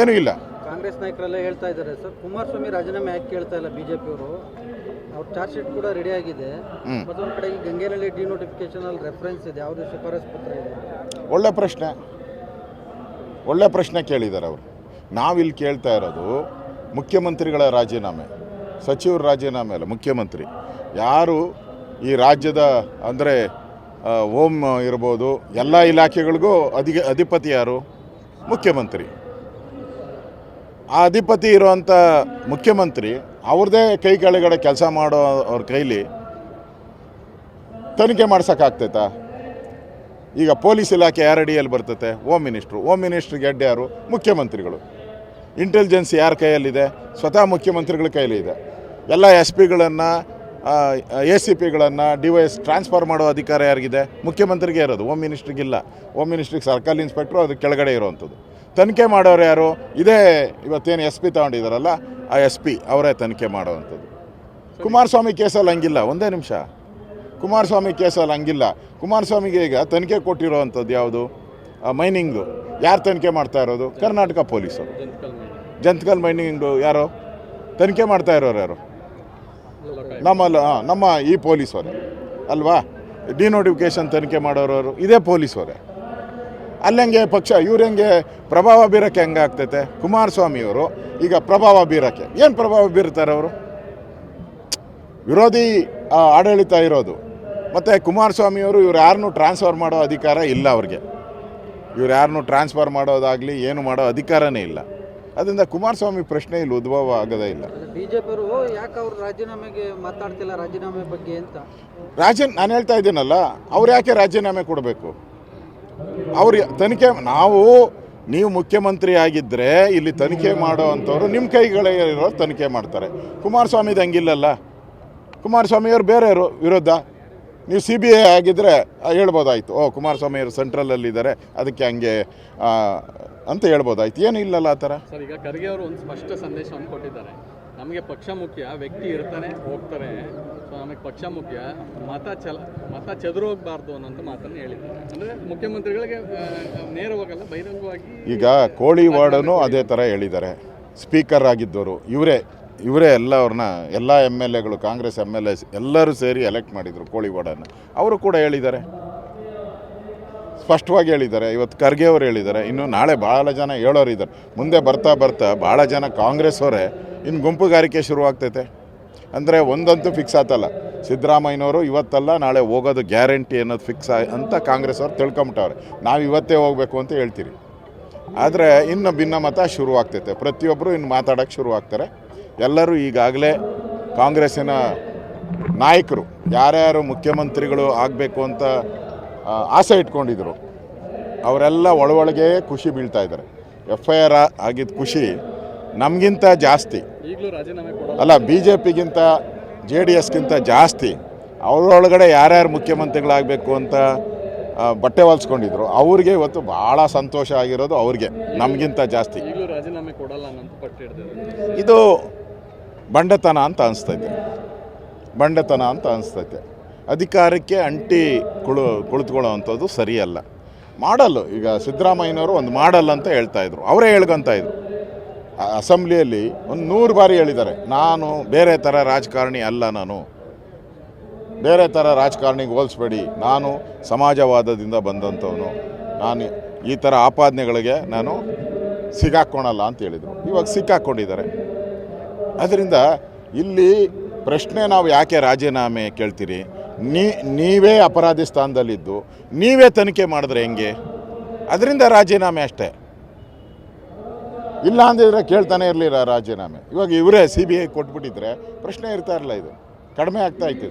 ಏನೂ ಇಲ್ಲ. ಕಾಂಗ್ರೆಸ್ ನಾಯಕರೆಲ್ಲ ಹೇಳ್ತಾ ಇದ್ದಾರೆ ಸರ್. ಕುಮಾರಸ್ವಾಮಿ ರಾಜೀನಾಮೆ ಯಾಕೆ ಕೇಳ್ತಾ ಇಲ್ಲ ಬಿಜೆಪಿ ಅವರು ಅವ್ರ ಚಾರ್ಜ್ ಶೀಟ್ ಕೂಡ ರೆಡಿ ಆಗಿದೆ. ಮತ್ತೊಂದು ಕಡೆ ಈ ಗಂಗೇನಹಳ್ಳಿ ಡಿನೋಟಿಫಿಕೇಶನ್ ಅಲ್ಲಿ ರೆಫರೆನ್ಸ್ ಇದೆ. ಯಾವುದೇ ಶಿಫಾರಸ್ ಪತ್ರ ಇದೆ? ಒಳ್ಳೆ ಪ್ರಶ್ನೆ. ಒಳ್ಳೆ ಪ್ರಶ್ನೆ ಕೇಳಿದ್ದಾರೆ ಅವರು. ನಾವಿಲ್ಲಿ ಕೇಳ್ತಾ ಇರೋದು ಮುಖ್ಯಮಂತ್ರಿಗಳ ರಾಜೀನಾಮೆ. ಸಚಿವರ ರಾಜೀನಾಮೆ ಅಲ್ಲ ಮುಖ್ಯಮಂತ್ರಿ. ಯಾರು ಈ ರಾಜ್ಯದ ಅಂದರೆ ಓಂ ಇರ್ಬೋದು ಎಲ್ಲ ಇಲಾಖೆಗಳಿಗೂ ಅಧಿಕ ಅಧಿಪತಿ ಯಾರು? ಮುಖ್ಯಮಂತ್ರಿ. ಆ ಅಧಿಪತಿ ಇರುವಂಥ ಮುಖ್ಯಮಂತ್ರಿ ಅವ್ರದ್ದೇ ಕೈ ಕೆಳಗಡೆ ಕೆಲಸ ಮಾಡೋ ಅವ್ರ ಕೈಲಿ ತನಿಖೆ ಮಾಡ್ಸೋಕ್ಕಾಗ್ತೈತಾ ಈಗ ಪೊಲೀಸ್ ಇಲಾಖೆ ಯಾರ ಅಡಿಯಲ್ಲಿ ಬರ್ತತೆ? ಓಮ್ ಮಿನಿಸ್ಟ್ರು ಓಮ್ ಮಿನಿಸ್ಟ್ರಿಗೆ ಹೆಡ್ ಯಾರು ಮುಖ್ಯಮಂತ್ರಿಗಳು. ಇಂಟೆಲಿಜೆನ್ಸ್ ಯಾರ ಕೈಯಲ್ಲಿದೆ? ಸ್ವತಃ ಮುಖ್ಯಮಂತ್ರಿಗಳ ಕೈಯಲ್ಲಿ ಇದೆ. ಎಲ್ಲ ಎಸ್ ಪಿಗಳನ್ನು ಎ ಸಿ ಪಿಗಳನ್ನು, ಡಿ ವೈ ಎಸ್ ಟ್ರಾನ್ಸ್ಫರ್ ಮಾಡೋ ಅಧಿಕಾರ ಯಾರಿಗಿದೆ? ಮುಖ್ಯಮಂತ್ರಿಗೆ ಇರೋದು. ಓಮ್ ಮಿನಿಸ್ಟ್ರಿಗಿಲ್ಲ ಓಮ್ ಮಿನಿಸ್ಟ್ರಿಗೆ ಸರ್ಕಲ್ ಇನ್ಸ್ಪೆಕ್ಟ್ರು ಅದು ಕೆಳಗಡೆ ಇರುವಂಥದ್ದು. ತನಿಖೆ ಮಾಡೋರು ಯಾರು? ಇದೇ ಇವತ್ತೇನು ಎಸ್ ಪಿ ತಗೊಂಡಿದ್ದಾರಲ್ಲ ಆ ಎಸ್ ಪಿ ಅವರೇ ತನಿಖೆ ಮಾಡೋವಂಥದ್ದು. ಕುಮಾರಸ್ವಾಮಿ ಕೇಸಲ್ಲಿ ಹಂಗಿಲ್ಲ, ಒಂದೇ ನಿಮಿಷ. ಕುಮಾರಸ್ವಾಮಿ ಕೇಸಲ್ಲಿ ಹಂಗಿಲ್ಲ. ಕುಮಾರಸ್ವಾಮಿಗೆ ಈಗ ತನಿಖೆ ಕೊಟ್ಟಿರೋವಂಥದ್ದು ಯಾವುದು? ಮೈನಿಂಗು. ಯಾರು ತನಿಖೆ ಮಾಡ್ತಾ ಇರೋದು? ಕರ್ನಾಟಕ ಪೊಲೀಸು ಜಂತಕಲ್ ಮೈನಿಂಗು ಯಾರು? ತನಿಖೆ ಮಾಡ್ತಾ ಇರೋರು ಯಾರು? ನಮ್ಮಲ್ಲ ಹಾಂ ನಮ್ಮ ಈ ಪೊಲೀಸವರೇ ಅಲ್ವಾ? ಡಿನೋಟಿಫಿಕೇಶನ್ ತನಿಖೆ ಮಾಡೋರು ಇದೇ ಪೊಲೀಸವರೇ ಅಲ್ಲಂಗೆ ಪಕ್ಷ ಇವ್ರಂಗೆ ಪ್ರಭಾವ ಬೀರಕ್ಕೆ ಹೆಂಗಾಗ್ತೈತೆ? ಕುಮಾರಸ್ವಾಮಿಯವರು ಈಗ ಪ್ರಭಾವ ಬೀರಕ್ಕೆ. ಏನು ಪ್ರಭಾವ ಬೀರ್ತಾರೆ ಅವರು? ವಿರೋಧಿ ಆಡಳಿತ ಇರೋದು. ಮತ್ತು ಕುಮಾರಸ್ವಾಮಿಯವರು ಇವ್ರು ಯಾರನ್ನೂ ಟ್ರಾನ್ಸ್ಫರ್ ಮಾಡೋ ಅಧಿಕಾರ ಇಲ್ಲ ಅವ್ರಿಗೆ. ಇವ್ರು ಯಾರನ್ನೂ ಟ್ರಾನ್ಸ್ಫರ್ ಮಾಡೋದಾಗಲಿ ಏನು ಮಾಡೋ ಅಧಿಕಾರನೇ ಇಲ್ಲ. ಅದರಿಂದ ಕುಮಾರಸ್ವಾಮಿ ಪ್ರಶ್ನೆ ಇಲ್ಲಿ ಉದ್ಭವ ಆಗೋದೇ ಇಲ್ಲ. ಬಿಜೆಪಿಯವರು ಯಾಕೆ ಅವರು ರಾಜೀನಾಮೆಗೆ ಮಾತಾಡ್ತಿಲ್ಲ ರಾಜೀನಾಮೆ ಬಗ್ಗೆ ಅಂತ? ರಾಜೀನ್ ನಾನು ಹೇಳ್ತಾ ಇದ್ದೀನಲ್ಲ ಅವ್ರು ಯಾಕೆ ರಾಜೀನಾಮೆ ಕೊಡಬೇಕು? ಅವ್ರು ತನಿಖೆ ನಾವು, ನೀವು ಮುಖ್ಯಮಂತ್ರಿ ಆಗಿದ್ದರೆ ಇಲ್ಲಿ ತನಿಖೆ ಮಾಡೋ ಅಂಥವ್ರು ನಿಮ್ಮ ಇರೋ ತನಿಖೆ ಮಾಡ್ತಾರೆ. ಕುಮಾರಸ್ವಾಮಿದು ಹಂಗಿಲ್ಲಲ್ಲ. ಕುಮಾರಸ್ವಾಮಿಯವರು ಬೇರೆಯವರು, ವಿರುದ್ಧ. ನೀವು ಸಿ ಬಿ ಐ ಆಗಿದ್ದರೆ ಹೇಳ್ಬೋದಾಯ್ತು. ಓ, ಕುಮಾರಸ್ವಾಮಿಯವರು ಸೆಂಟ್ರಲಲ್ಲಿದ್ದಾರೆ, ಅದಕ್ಕೆ ಹಂಗೆ ಅಂತ ಹೇಳ್ಬೋದಾಯ್ತು. ಏನು ಇಲ್ಲಲ್ಲ ಆ ಥರ. ಈಗ ಖರ್ಗೆ ಅವರು ಒಂದು ಸ್ಪಷ್ಟ ಸಂದೇಶವನ್ನು ಕೊಟ್ಟಿದ್ದಾರೆ. ನಮಗೆ ಪಕ್ಷ ಮುಖ್ಯ ವ್ಯಕ್ತಿ ಇರ್ತಾನೆ ಹೋಗ್ತಾರೆ ಸೊ ನಮಗೆ ಪಕ್ಷ ಮುಖ್ಯ ಮತ ಚಲ, ಮತ ಚದುರು ಹೋಗ್ಬಾರ್ದು ಅನ್ನೋಂಥ ಮಾತನ್ನು ಹೇಳಿದ್ದಾರೆ. ಅಂದರೆ ಮುಖ್ಯಮಂತ್ರಿಗಳಿಗೆ ನೇರವಾಗಲ್ಲ, ಬಹಿರಂಗವಾಗಿ ಈಗ ಕೋಳಿವಾಡನು ಅದೇ ಥರ ಹೇಳಿದ್ದಾರೆ. ಸ್ಪೀಕರ್ ಆಗಿದ್ದವರು, ಇವರೇ ಇವರೇ ಎಲ್ಲವ್ರನ್ನ, ಎಲ್ಲ ಎಂ ಎಲ್ ಎಗಳು, ಕಾಂಗ್ರೆಸ್ ಎಂ ಎಲ್ ಎಸ್ ಎಲ್ಲರೂ ಸೇರಿ ಎಲೆಕ್ಟ್ ಮಾಡಿದರು ಕೋಳಿವಾಡನ್ನು ಅವರು ಕೂಡ ಹೇಳಿದ್ದಾರೆ. ಸ್ಪಷ್ಟವಾಗಿ ಹೇಳಿದ್ದಾರೆ. ಇವತ್ತು ಖರ್ಗೆ ಅವರು ಹೇಳಿದ್ದಾರೆ. ಇನ್ನು ನಾಳೆ ಭಾಳ ಜನ ಹೇಳೋರು ಇದ್ದಾರೆ ಮುಂದೆ ಬರ್ತಾ ಬರ್ತಾ ಭಾಳ ಜನ ಕಾಂಗ್ರೆಸ್ ಅವರೇ ಇನ್ನು ಗುಂಪುಗಾರಿಕೆ ಶುರುವಾಗ್ತೈತೆ. ಅಂದರೆ ಒಂದಂತೂ ಫಿಕ್ಸ್ ಆತಲ್ಲ. ಸಿದ್ದರಾಮಯ್ಯನವರು ಇವತ್ತಲ್ಲ ನಾಳೆ ಹೋಗೋದು ಗ್ಯಾರಂಟಿ ಅನ್ನೋದು ಫಿಕ್ಸ್ ಅಂತ ಕಾಂಗ್ರೆಸ್ ಅವ್ರು ತಿಳ್ಕೊಂಬಿಟ್ಟವ್ರೆ. ನಾವು ಇವತ್ತೇ ಹೋಗಬೇಕು ಅಂತ ಹೇಳ್ತೀರಿ. ಆದರೆ ಇನ್ನು ಭಿನ್ನಮತ ಶುರುವಾಗ್ತೈತೆ. ಪ್ರತಿಯೊಬ್ಬರು ಇನ್ನು ಮಾತಾಡೋಕ್ಕೆ ಶುರುವಾಗ್ತಾರೆ. ಎಲ್ಲರೂ ಈಗಾಗಲೇ ಕಾಂಗ್ರೆಸ್ಸಿನ ನಾಯಕರು, ಯಾರ್ಯಾರು ಮುಖ್ಯಮಂತ್ರಿಗಳು ಆಗಬೇಕು ಅಂತ ಆಸೆ ಇಟ್ಕೊಂಡಿದ್ರು. ಅವರೆಲ್ಲ ಒಳಗೆ ಖುಷಿ ಬೀಳ್ತಾ ಇದ್ದಾರೆ. ಎಫ್ ಐ ಆರ್ ಆಗಿದ್ದ ಖುಷಿ ನಮಗಿಂತ ಜಾಸ್ತಿ. ಅಲ್ಲ ಬಿ ಜೆ ಪಿಗಿಂತ ಜೆ ಡಿ ಎಸ್ಗಿಂತ ಜಾಸ್ತಿ ಅವರೊಳಗಡೆ ಯಾರ್ಯಾರು ಮುಖ್ಯಮಂತ್ರಿಗಳಾಗಬೇಕು ಅಂತ ಬಟ್ಟೆ ಹೊಲ್ಸ್ಕೊಂಡಿದ್ರು ಅವ್ರಿಗೆ ಇವತ್ತು ಭಾಳ ಸಂತೋಷ ಆಗಿರೋದು ಅವ್ರಿಗೆ ನಮಗಿಂತ ಜಾಸ್ತಿ. ಇದು ಬಂಡತನ ಅಂತ ಅನಿಸ್ತೈತೆ. ಬಂಡತನ ಅಂತ ಅನಿಸ್ತೈತೆ. ಅಧಿಕಾರಕ್ಕೆ ಅಂಟಿ ಕುಳು ಕುಳಿತುಕೊಳ್ಳೋ ಅಂಥದ್ದು ಸರಿಯಲ್ಲ. ಮಾಡಲ್ಲು ಈಗ ಸಿದ್ದರಾಮಯ್ಯನವರು ಒಂದು ಮಾಡಲ್ ಅಂತ ಹೇಳ್ತಾ ಇದ್ರು. ಅವರೇ ಹೇಳ್ಕೊಂತ ಇದ್ರು. ಆ ಅಸೆಂಬ್ಲಿಯಲ್ಲಿ ಒಂದು ನೂರು ಬಾರಿ ಹೇಳಿದ್ದಾರೆ, ನಾನು ಬೇರೆ ಥರ ರಾಜಕಾರಣಿ ಅಲ್ಲ ನಾನು. ಬೇರೆ ಥರ ರಾಜಕಾರಣಿಗೆ ಹೋಲಿಸ್ಬೇಡಿ. ನಾನು ಸಮಾಜವಾದದಿಂದ ಬಂದಂಥವನು. ನಾನು ಈ ಥರ ಆಪಾದನೆಗಳಿಗೆ ನಾನು ಸಿಗಾಕ್ಕೊಳಲ್ಲ ಅಂತ ಹೇಳಿದರು. ಇವಾಗ ಸಿಕ್ಕಾಕ್ಕೊಂಡಿದ್ದಾರೆ ಅದರಿಂದ ಇಲ್ಲಿ ಪ್ರಶ್ನೆ ನಾವು ಯಾಕೆ ರಾಜೀನಾಮೆ ಕೇಳ್ತೀರಿ? ನೀ, ನೀವೇ ಅಪರಾಧಿ ಸ್ಥಾನದಲ್ಲಿದ್ದು, ನೀವೇ ತನಿಖೆ ಮಾಡಿದ್ರೆ ಹೆಂಗೆ? ಅದರಿಂದ ರಾಜೀನಾಮೆ ಅಷ್ಟೇ. ಇಲ್ಲ ಅಂದಿದ್ರೆ ಕೇಳ್ತಾನೆ ಇರಲಿಲ್ಲ ರಾಜೀನಾಮೆ. ಇವಾಗ ಇವರೇ ಸಿ ಬಿ ಐ ಕೊಟ್ಬಿಟ್ಟಿದ್ರೆ ಪ್ರಶ್ನೆ ಇರ್ತಾ ಇರಲಿಲ್ಲ ಇದು. ಕಡಿಮೆ ಆಗ್ತಾ ಇತ್ತು